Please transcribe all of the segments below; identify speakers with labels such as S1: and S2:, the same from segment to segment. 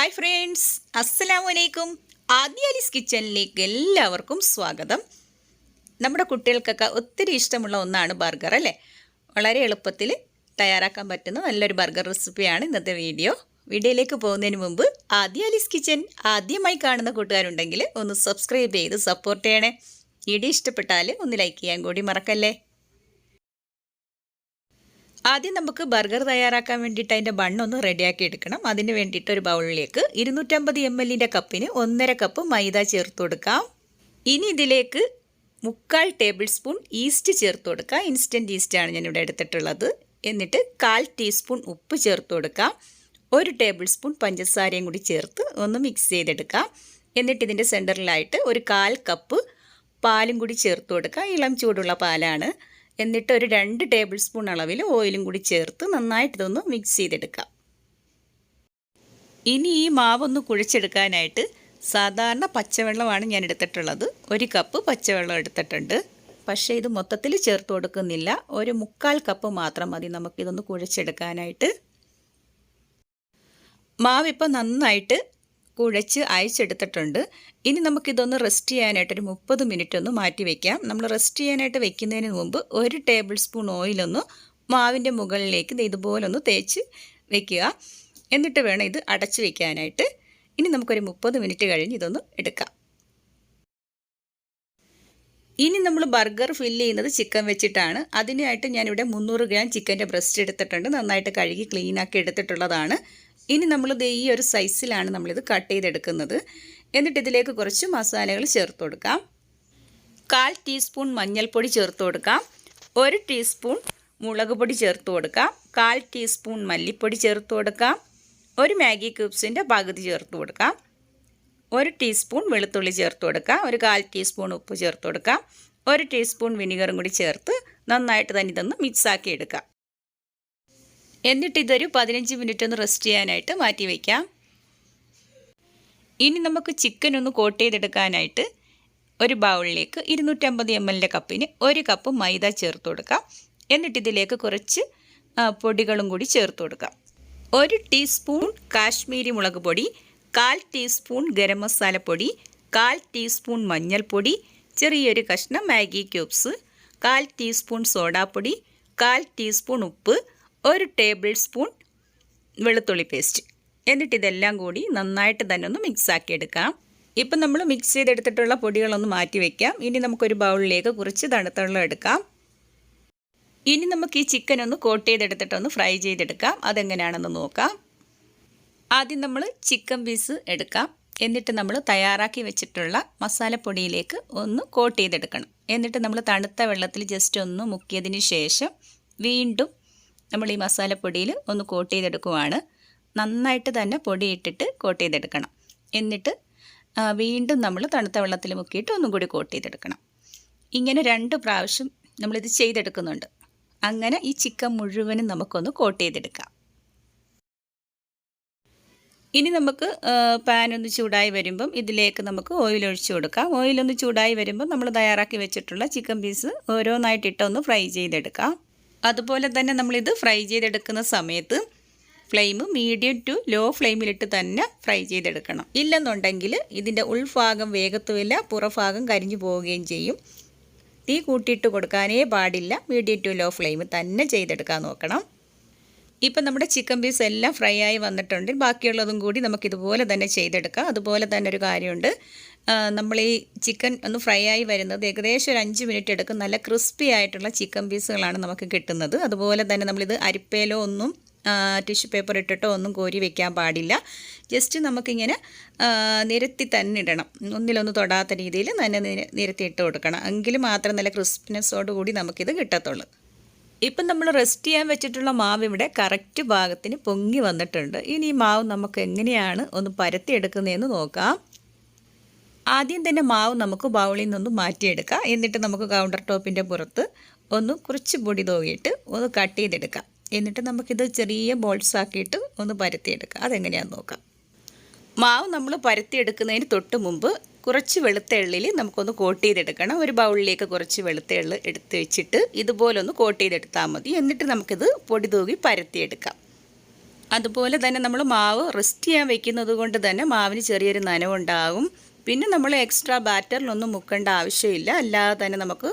S1: Hi friends അസ്സലാമു അലൈക്കും ആദ്യാലിസ് കിച്ചണിലേക്ക് എല്ലാവർക്കും സ്വാഗതം. നമ്മുടെ കുട്ടികൾക്കൊക്കെ ഒത്തിരി ഇഷ്ടമുള്ള ഒന്നാണ് ബർഗർ അല്ലേ? വളരെ എളുപ്പത്തിൽ തയ്യാറാക്കാൻ പറ്റുന്ന നല്ലൊരു ബർഗർ റെസിപ്പിയാണ് ഇന്നത്തെ വീഡിയോ. വീഡിയോയിലേക്ക് പോകുന്നതിന് മുമ്പ് ആദ്യാലിസ് കിച്ചൻ ആദ്യമായി കാണുന്ന കൂട്ടുകാരുണ്ടെങ്കിൽ ഒന്ന് സബ്സ്ക്രൈബ് ചെയ്ത് സപ്പോർട്ട് ചെയ്യണേ. വീഡിയോ ഇഷ്ടപ്പെട്ടാൽ ഒന്ന് ലൈക്ക് ചെയ്യാൻ കൂടി മറക്കല്ലേ? ആദ്യം നമുക്ക് ബർഗർ തയ്യാറാക്കാൻ വേണ്ടിയിട്ട് അതിന്റെ ബണ്ണൊന്ന് റെഡിയാക്കി എടുക്കണം. അതിന് വേണ്ടിയിട്ട് ഒരു ബൗളിലേക്ക് ഇരുന്നൂറ്റമ്പത് എം എല്ലിന്റെ കപ്പിന് ഒന്നര കപ്പ് മൈദ ചേർത്ത് കൊടുക്കാം. ഇനി ഇതിലേക്ക് മുക്കാൽ ടേബിൾ സ്പൂൺ ഈസ്റ്റ് ചേർത്ത് കൊടുക്കാം. ഇൻസ്റ്റന്റ് ഈസ്റ്റാണ് ഞാനിവിടെ എടുത്തിട്ടുള്ളത്. എന്നിട്ട് കാൽ ടീസ്പൂൺ ഉപ്പ് ചേർത്ത് കൊടുക്കാം. ഒരു ടേബിൾ സ്പൂൺ പഞ്ചസാരയും കൂടി ചേർത്ത് ഒന്ന് മിക്സ് ചെയ്തെടുക്കാം. എന്നിട്ട് ഇതിന്റെ സെന്ററിലായിട്ട് ഒരു കാൽ കപ്പ് പാലും കൂടി ചേർത്ത് കൊടുക്കാം. ഇളം ചൂടുള്ള പാലാണ്. എന്നിട്ട് ഒരു രണ്ട് ടേബിൾ സ്പൂൺ അളവിൽ ഓയിലും കൂടി ചേർത്ത് നന്നായിട്ട് ഇതൊന്ന് മിക്സ് ചെയ്തെടുക്കാം. ഇനി ഈ മാവൊന്ന് കുഴിച്ചെടുക്കാനായിട്ട് സാധാരണ പച്ചവെള്ളമാണ് ഞാൻ എടുത്തിട്ടുള്ളത്. ഒരു കപ്പ് പച്ചവെള്ളം എടുത്തിട്ടുണ്ട്. പക്ഷേ ഇത് മൊത്തത്തിൽ ചേർത്ത് കൊടുക്കുന്നില്ല. ഒരു മുക്കാൽ കപ്പ് മാത്രം മതി നമുക്കിതൊന്ന് കുഴച്ചെടുക്കാനായിട്ട്. മാവിപ്പോൾ നന്നായിട്ട് കുഴച്ച് അയച്ചെടുത്തിട്ടുണ്ട്. ഇനി നമുക്കിതൊന്ന് റെസ്റ്റ് ചെയ്യാനായിട്ട് ഒരു മുപ്പത് മിനിറ്റ് ഒന്ന് മാറ്റി വയ്ക്കാം നമ്മൾ റെസ്റ്റ് ചെയ്യാനായിട്ട് വെക്കുന്നതിന് മുമ്പ് ഒരു ടേബിൾ സ്പൂൺ ഓയിലൊന്ന് മാവിന്റെ മുകളിലേക്ക് ഇതുപോലെ ഒന്ന് തേച്ച് വെക്കുക. എന്നിട്ട് വേണം ഇത് അടച്ച് വെക്കാനായിട്ട്. ഇനി നമുക്കൊരു മുപ്പത് മിനിറ്റ് കഴിഞ്ഞ് ഇതൊന്ന് എടുക്കാം. ഇനി നമ്മൾ ബർഗർ ഫില്ല് ചെയ്യുന്നത് ചിക്കൻ വെച്ചിട്ടാണ്. അതിനായിട്ട് ഞാനിവിടെ മുന്നൂറ് ഗ്രാം ചിക്കന്റെ ബ്രസ്റ്റ് എടുത്തിട്ടുണ്ട്. നന്നായിട്ട് കഴുകി ക്ലീനാക്കി എടുത്തിട്ടുള്ളതാണ്. ഇനി നമ്മൾ ഇത് ഈ ഒരു സൈസിലാണ് നമ്മളിത് കട്ട് ചെയ്തെടുക്കുന്നത്. എന്നിട്ട് ഇതിലേക്ക് കുറച്ച് മസാലകൾ ചേർത്ത് കൊടുക്കാം. കാൽ ടീസ്പൂൺ മഞ്ഞൾപ്പൊടി ചേർത്ത് കൊടുക്കാം. ഒരു ടീസ്പൂൺ മുളക് പൊടി ചേർത്ത് കൊടുക്കാം. കാൽ ടീസ്പൂൺ മല്ലിപ്പൊടി ചേർത്ത് കൊടുക്കാം. ഒരു മാഗി ക്യൂബ്സിന്റെ പകുതി ചേർത്ത് കൊടുക്കാം. ഒരു ടീസ്പൂൺ വെളുത്തുള്ളി ചേർത്ത് കൊടുക്കാം. ഒരു കാൽ ടീസ്പൂൺ ഉപ്പ് ചേർത്ത് കൊടുക്കാം. ഒരു ടീസ്പൂൺ വിനിഗറും കൂടി ചേർത്ത് നന്നായിട്ട് തന്നെ ഇതൊന്ന് മിക്സാക്കി എടുക്കാം. എന്നിട്ട് ഇതൊരു പതിനഞ്ച് മിനിറ്റ് ഒന്ന് റെസ്റ്റ് ചെയ്യാനായിട്ട് മാറ്റി വയ്ക്കാം ഇനി നമുക്ക് ചിക്കൻ ഒന്ന് കോട്ട് ചെയ്തെടുക്കാനായിട്ട് ഒരു ബൗളിലേക്ക് ഇരുന്നൂറ്റമ്പത് എം എല്ലിന്റെ കപ്പിന് ഒരു കപ്പ് മൈദ ചേർത്ത് കൊടുക്കാം. എന്നിട്ട് ഇതിലേക്ക് കുറച്ച് പൊടികളും കൂടി ചേർത്ത് കൊടുക്കാം. ഒരു ടീസ്പൂൺ കാശ്മീരി മുളക് പൊടി കാൽ ടീസ്പൂൺ ഗരം മസാലപ്പൊടി കാൽ ടീസ്പൂൺ മഞ്ഞൾപ്പൊടി ചെറിയൊരു കഷ്ണം മാഗി ക്യൂബ്സ് കാൽ ടീസ്പൂൺ സോഡാപ്പൊടി കാൽ ടീസ്പൂൺ ഉപ്പ് ഒരു ടേബിൾ സ്പൂൺ വെളുത്തുള്ളി പേസ്റ്റ്. എന്നിട്ട് ഇതെല്ലാം കൂടി നന്നായിട്ട് തന്നെ ഒന്ന് മിക്സാക്കി എടുക്കാം. ഇപ്പം നമ്മൾ മിക്സ് ചെയ്തെടുത്തിട്ടുള്ള പൊടികളൊന്ന് മാറ്റി വയ്ക്കാം ഇനി നമുക്കൊരു ബൗളിലേക്ക് കുറച്ച് തണുത്ത വെള്ളം എടുക്കാം. ഇനി നമുക്ക് ഈ ചിക്കൻ ഒന്ന് കോട്ട് ചെയ്തെടുത്തിട്ടൊന്ന് ഫ്രൈ ചെയ്തെടുക്കാം. അതെങ്ങനെയാണെന്ന് നോക്കാം. ആദ്യം നമ്മൾ ചിക്കൻ പീസ് എടുക്കാം. എന്നിട്ട് നമ്മൾ തയ്യാറാക്കി വെച്ചിട്ടുള്ള മസാലപ്പൊടിയിലേക്ക് ഒന്ന് കോട്ട് ചെയ്തെടുക്കണം. എന്നിട്ട് നമ്മൾ തണുത്ത വെള്ളത്തിൽ ജസ്റ്റ് ഒന്ന് മുക്കിയതിന് ശേഷം വീണ്ടും നമ്മൾ ഈ മസാലപ്പൊടിയിൽ ഒന്ന് കോട്ട് ചെയ്തെടുക്കുവാണ്. നന്നായിട്ട് തന്നെ പൊടിയിട്ടിട്ട് കോട്ട് ചെയ്തെടുക്കണം. എന്നിട്ട് വീണ്ടും നമ്മൾ തണുത്ത വെള്ളത്തിൽ മുക്കിയിട്ട് ഒന്നും കൂടി കോട്ട് ചെയ്തെടുക്കണം. ഇങ്ങനെ രണ്ട് പ്രാവശ്യം നമ്മളിത് ചെയ്തെടുക്കുന്നുണ്ട്. അങ്ങനെ ഈ ചിക്കൻ മുഴുവനും നമുക്കൊന്ന് കോട്ട് ചെയ്തെടുക്കാം. ഇനി നമുക്ക് പാനൊന്ന് ചൂടായി വരുമ്പം ഇതിലേക്ക് നമുക്ക് ഓയിൽ ഒഴിച്ചു കൊടുക്കാം. ഓയിലൊന്ന് ചൂടായി വരുമ്പം നമ്മൾ തയ്യാറാക്കി വെച്ചിട്ടുള്ള ചിക്കൻ പീസ് ഓരോന്നായിട്ടിട്ടൊന്ന് ഫ്രൈ ചെയ്തെടുക്കാം. അതുപോലെ തന്നെ നമ്മളിത് ഫ്രൈ ചെയ്തെടുക്കുന്ന സമയത്ത് ഫ്ലെയിം മീഡിയം ടു ലോ ഫ്ലെയിമിലിട്ട് തന്നെ ഫ്രൈ ചെയ്തെടുക്കണം. ഇല്ലെന്നുണ്ടെങ്കിൽ ഇതിന്റെ ഉൾഭാഗം വേഗത്തുമില്ല പുറഭാഗം കരിഞ്ഞു പോവുകയും ചെയ്യും. തീ കൂട്ടിയിട്ട് കൊടുക്കാനേ പാടില്ല. മീഡിയം ടു ലോ ഫ്ലെയിം തന്നെ ചെയ്തെടുക്കാൻ നോക്കണം. ഇപ്പം നമ്മുടെ ചിക്കൻ പീസ് എല്ലാം ഫ്രൈ ആയി വന്നിട്ടുണ്ട്. ബാക്കിയുള്ളതും കൂടി നമുക്കിതുപോലെ തന്നെ ചെയ്തെടുക്കാം. അതുപോലെ തന്നെ ഒരു കാര്യമുണ്ട്. നമ്മൾ ഈ ചിക്കൻ ഒന്ന് ഫ്രൈ ആയി വരുന്നത് ഏകദേശം ഒരു അഞ്ച് മിനിറ്റ് എടുക്കും. നല്ല ക്രിസ്പി ആയിട്ടുള്ള ചിക്കൻ പീസുകളാണ് നമുക്ക് കിട്ടുന്നത്. അതുപോലെ തന്നെ നമ്മളിത് അരിപ്പയിലോ ഒന്നും ടിഷ്യൂ പേപ്പർ ഇട്ടിട്ടോ ഒന്നും കോരി വെക്കാൻ പാടില്ല. ജസ്റ്റ് നമുക്കിങ്ങനെ നിരത്തി തന്നെ ഇടണം. ഒന്നിലൊന്ന് തൊടാത്ത രീതിയിൽ തന്നെ നിരത്തി ഇട്ട് കൊടുക്കണം. എങ്കിൽ മാത്രം നല്ല ക്രിസ്പിനെസ്സോട് കൂടി നമുക്കിത് കിട്ടത്തുള്ളൂ. ഇപ്പം നമ്മൾ റെസ്റ്റ് ചെയ്യാൻ വെച്ചിട്ടുള്ള മാവ് ഇവിടെ കറക്റ്റ് ഭാഗത്തിന് പൊങ്ങി വന്നിട്ടുണ്ട്. ഇനി ഈ മാവ് നമുക്ക് എങ്ങനെയാണ് ഒന്ന് പരത്തിയെടുക്കുന്നതെന്ന് നോക്കാം. ആദ്യം തന്നെ മാവ് നമുക്ക് ബൗളിൽ നിന്നൊന്ന് മാറ്റിയെടുക്കാം. എന്നിട്ട് നമുക്ക് കൗണ്ടർ ടോപ്പിന്റെ പുറത്ത് ഒന്ന് കുറച്ച് പൊടി തോങ്ങിയിട്ട് ഒന്ന് കട്ട് ചെയ്തെടുക്കാം. എന്നിട്ട് നമുക്കിത് ചെറിയ ബോൾസ് ആക്കിയിട്ട് ഒന്ന് പരത്തിയെടുക്കാം. അതെങ്ങനെയാണെന്ന് നോക്കാം. മാവ് നമ്മൾ പരത്തിയെടുക്കുന്നതിന് തൊട്ട് മുമ്പ് കുറച്ച് വെളുത്ത എള്ളിൽ നമുക്കൊന്ന് കോട്ട് ചെയ്തെടുക്കണം. ഒരു ബൗളിലേക്ക് കുറച്ച് വെളുത്ത എള്ള് എടുത്ത് വെച്ചിട്ട് ഇതുപോലൊന്ന് കോട്ട് ചെയ്തെടുത്താൽ മതി. എന്നിട്ട് നമുക്കിത് പൊടി തൂകി പരത്തിയെടുക്കാം. അതുപോലെ തന്നെ നമ്മൾ മാവ് റെസ്റ്റ് ചെയ്യാൻ വെക്കുന്നത് കൊണ്ട് തന്നെ മാവിന് ചെറിയൊരു നനവുണ്ടാകും പിന്നെ നമ്മൾ എക്സ്ട്രാ ബാറ്ററിലൊന്നും മുക്കേണ്ട ആവശ്യമില്ല. അല്ലാതെ തന്നെ നമുക്ക്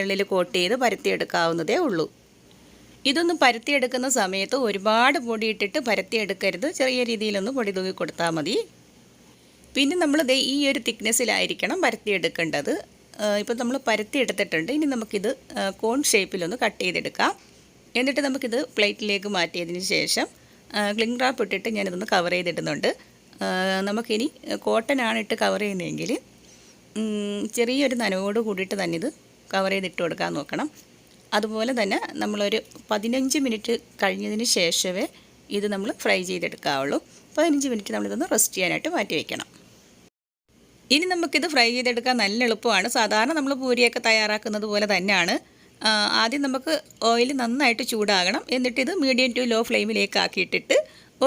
S1: എള്ളിൽ കോട്ട് ചെയ്ത് പരത്തിയെടുക്കാവുന്നതേ ഉള്ളൂ. ഇതൊന്ന് പരത്തിയെടുക്കുന്ന സമയത്ത് ഒരുപാട് പൊടി ഇട്ടിട്ട് പരത്തിയെടുക്കരുത്. ചെറിയ രീതിയിലൊന്ന് പൊടി തൂക്കി കൊടുത്താൽ മതി. പിന്നെ നമ്മൾ ഈ ഒരു തിക്നെസ്സിലായിരിക്കണം പരത്തിയെടുക്കേണ്ടത്. ഇപ്പോൾ നമ്മൾ പരത്തിയെടുത്തിട്ടുണ്ട്. ഇനി നമുക്കിത് കോൺ ഷേപ്പിലൊന്ന് കട്ട് ചെയ്തെടുക്കാം. എന്നിട്ട് നമുക്കിത് പ്ലേറ്റിലേക്ക് മാറ്റിയതിന് ശേഷം ക്ലിംഗ് റാപ്പ് ഇട്ടിട്ട് ഞാനിതൊന്ന് കവർ ചെയ്തിടുന്നുണ്ട്. നമുക്കിനി കോട്ടൺ ആണ് ഇട്ട് കവർ ചെയ്യുന്നതെങ്കിൽ ചെറിയൊരു നനവോട് കൂടിയിട്ട് തന്നെ ഇത് കവർ ചെയ്തിട്ട് കൊടുക്കാൻ നോക്കണം. അതുപോലെ തന്നെ നമ്മളൊരു പതിനഞ്ച് മിനിറ്റ് കഴിഞ്ഞതിന് ശേഷമേ ഇത് നമ്മൾ ഫ്രൈ ചെയ്തെടുക്കാവുള്ളൂ. പതിനഞ്ച് മിനിറ്റ് നമ്മളിതൊന്ന് റെസ്റ്റ് ചെയ്യാനായിട്ട് മാറ്റി വയ്ക്കണം ഇനി നമുക്കിത് ഫ്രൈ ചെയ്തെടുക്കാൻ നല്ല എളുപ്പമാണ്. സാധാരണ നമ്മൾ പൂരിയൊക്കെ തയ്യാറാക്കുന്നത് പോലെ തന്നെയാണ്. ആദ്യം നമുക്ക് ഓയിൽ നന്നായിട്ട് ചൂടാകണം. എന്നിട്ട് ഇത് മീഡിയം ടു ലോ ഫ്ലെയിമിലേക്ക് ആക്കിയിട്ടിട്ട്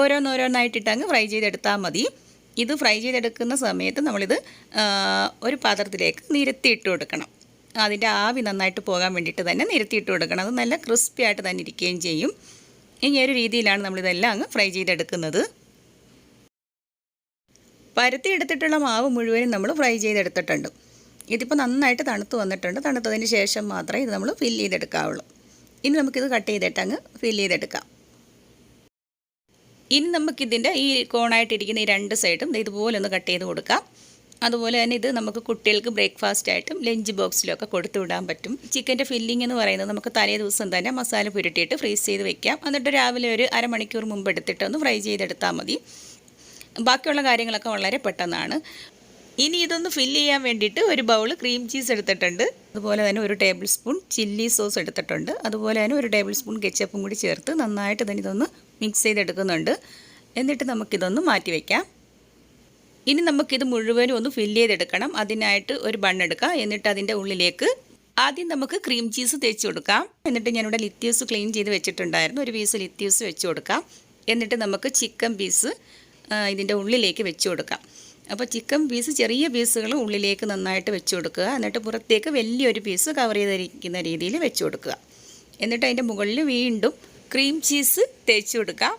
S1: ഓരോന്നോരോന്നായിട്ടിട്ട് അങ്ങ് ഫ്രൈ ചെയ്തെടുത്താൽ മതി. ഇത് ഫ്രൈ ചെയ്തെടുക്കുന്ന സമയത്ത് നമ്മളിത് ഒരു പാത്രത്തിലേക്ക് നിരത്തിയിട്ട് കൊടുക്കണം. അതിന്റെ ആവി നന്നായിട്ട് പോകാൻ വേണ്ടിയിട്ട് തന്നെ നിരത്തിയിട്ട് കൊടുക്കണം. അത് നല്ല ക്രിസ്പി ആയിട്ട് തന്നെ ഇരിക്കുകയും ചെയ്യും. ഈ ഒരു രീതിയിലാണ് നമ്മളിതെല്ലാം അങ്ങ് ഫ്രൈ ചെയ്തെടുക്കുന്നത്. പരത്തി എടുത്തിട്ടുള്ള മാവ് മുഴുവനും നമ്മൾ ഫ്രൈ ചെയ്തെടുത്തിട്ടുണ്ട്. ഇതിപ്പോൾ നന്നായിട്ട് തണുത്ത് വന്നിട്ടുണ്ട്. തണുത്തതിന് ശേഷം മാത്രമേ ഇത് നമ്മൾ ഫില്ല് ചെയ്തെടുക്കാവുള്ളൂ. ഇനി നമുക്കിത് കട്ട് ചെയ്തിട്ട് അങ്ങ് ഫില്ല് ചെയ്തെടുക്കാം. ഇനി നമുക്കിതിന്റെ ഈ കോണായിട്ടിരിക്കുന്ന ഈ രണ്ട് സൈഡും ഇതുപോലെ ഒന്ന് കട്ട് ചെയ്ത് കൊടുക്കാം. അതുപോലെ തന്നെ ഇത് നമുക്ക് കുട്ടികൾക്ക് ബ്രേക്ക്ഫാസ്റ്റ് ആയിട്ടും ലഞ്ച് ബോക്സിലൊക്കെ കൊടുത്തു വിടാൻ പറ്റും. ചിക്കന്റെ ഫില്ലിംഗ് എന്ന് പറയുന്നത് നമുക്ക് തലേ ദിവസം തന്നെ മസാല പുരട്ടിയിട്ട് ഫ്രീസ് ചെയ്ത് വെക്കാം. എന്നിട്ട് രാവിലെ ഒരു അരമണിക്കൂർ മുമ്പ് എടുത്തിട്ട് ഒന്ന് ഫ്രൈ ചെയ്തെടുത്താൽ മതി. ബാക്കിയുള്ള കാര്യങ്ങളൊക്കെ വളരെ പെട്ടെന്നാണ്. ഇനി ഇതൊന്ന് ഫില്ല് ചെയ്യാൻ വേണ്ടിയിട്ട് ഒരു ബൗൾ ക്രീം ചീസ് എടുത്തിട്ടുണ്ട്. അതുപോലെ തന്നെ ഒരു ടേബിൾ സ്പൂൺ ചില്ലി സോസ് എടുത്തിട്ടുണ്ട്. അതുപോലെ തന്നെ ഒരു ടേബിൾ സ്പൂൺ കെച്ചപ്പും കൂടി ചേർത്ത് നന്നായിട്ട് തന്നെ ഇതൊന്ന് മിക്സ് ചെയ്തെടുക്കുന്നുണ്ട്. എന്നിട്ട് നമുക്കിതൊന്ന് മാറ്റി വയ്ക്കാം ഇനി നമുക്കിത് മുഴുവനും ഒന്ന് ഫില്ല് ചെയ്തെടുക്കണം. അതിനായിട്ട് ഒരു ബണ്ണെടുക്കാം എന്നിട്ട് അതിന്റെ ഉള്ളിലേക്ക് ആദ്യം നമുക്ക് ക്രീം ചീസ് തേച്ച് കൊടുക്കാം. എന്നിട്ട് ഞാനിവിടെ ലിത്യൂസ് ക്ലീൻ ചെയ്ത് വെച്ചിട്ടുണ്ടായിരുന്നു. ഒരു പീസ് ലിത്യൂസ് വെച്ച് കൊടുക്കാം. എന്നിട്ട് നമുക്ക് ചിക്കൻ പീസ് ഇതിന്റെ ഉള്ളിലേക്ക് വെച്ച് കൊടുക്കാം. അപ്പോൾ ചിക്കൻ പീസ് ചെറിയ പീസുകൾ ഉള്ളിലേക്ക് നന്നായിട്ട് വെച്ച് കൊടുക്കുക. എന്നിട്ട് പുറത്തേക്ക് വലിയൊരു പീസ് കവർ ചെയ്തിരിക്കുന്ന രീതിയിൽ വെച്ച് കൊടുക്കുക. എന്നിട്ട് അതിന്റെ മുകളിൽ വീണ്ടും ക്രീം ചീസ് തേച്ച് കൊടുക്കാം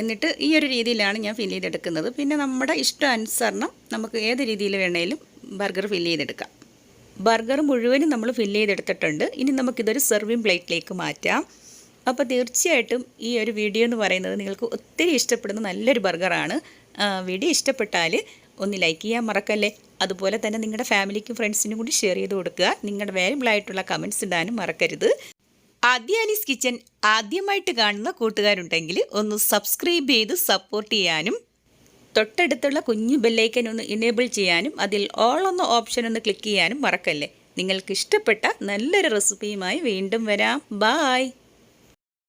S1: എന്നിട്ട് ഈ ഒരു രീതിയിലാണ് ഞാൻ ഫില്ല് ചെയ്തെടുക്കുന്നത്. പിന്നെ നമ്മുടെ ഇഷ്ടാനുസരണം നമുക്ക് ഏത് രീതിയിൽ വേണേലും ബർഗർ ഫില്ല് ചെയ്തെടുക്കാം. ബർഗർ മുഴുവനും നമ്മൾ ഫില്ല് ചെയ്തെടുത്തിട്ടുണ്ട്. ഇനി നമുക്കിതൊരു സെർവിങ് പ്ലേറ്റിലേക്ക് മാറ്റാം. അപ്പോൾ തീർച്ചയായിട്ടും ഈ ഒരു വീഡിയോ എന്ന് പറയുന്നത് നിങ്ങൾക്ക് ഒത്തിരി ഇഷ്ടപ്പെടുന്ന നല്ലൊരു ബർഗറാണ് വീഡിയോ ഇഷ്ടപ്പെട്ടാൽ ഒന്ന് ലൈക്ക് ചെയ്യാൻ മറക്കല്ലേ? അതുപോലെ തന്നെ നിങ്ങളുടെ ഫാമിലിക്കും ഫ്രണ്ട്സിനും കൂടി ഷെയർ ചെയ്ത് കൊടുക്കുക. നിങ്ങളുടെ വാല്യബിൾ ആയിട്ടുള്ള കമന്റ്സ് ഇടാനും മറക്കരുത്. ആദ്യാനീസ് കിച്ചൻ ആദ്യമായിട്ട് കാണുന്ന കൂട്ടുകാരുണ്ടെങ്കിൽ ഒന്ന് സബ്സ്ക്രൈബ് ചെയ്ത് സപ്പോർട്ട് ചെയ്യാനും തൊട്ടടുത്തുള്ള കുഞ്ഞു ബെല്ലൈക്കൻ ഒന്ന് ഇനേബിൾ ചെയ്യാനും അതിൽ ഓൾ എന്ന ഓപ്ഷൻ ഒന്ന് ക്ലിക്ക് ചെയ്യാനും മറക്കല്ലേ? നിങ്ങൾക്ക് ഇഷ്ടപ്പെട്ട നല്ലൊരു റെസിപ്പിയുമായി വീണ്ടും വരാം. ബായ്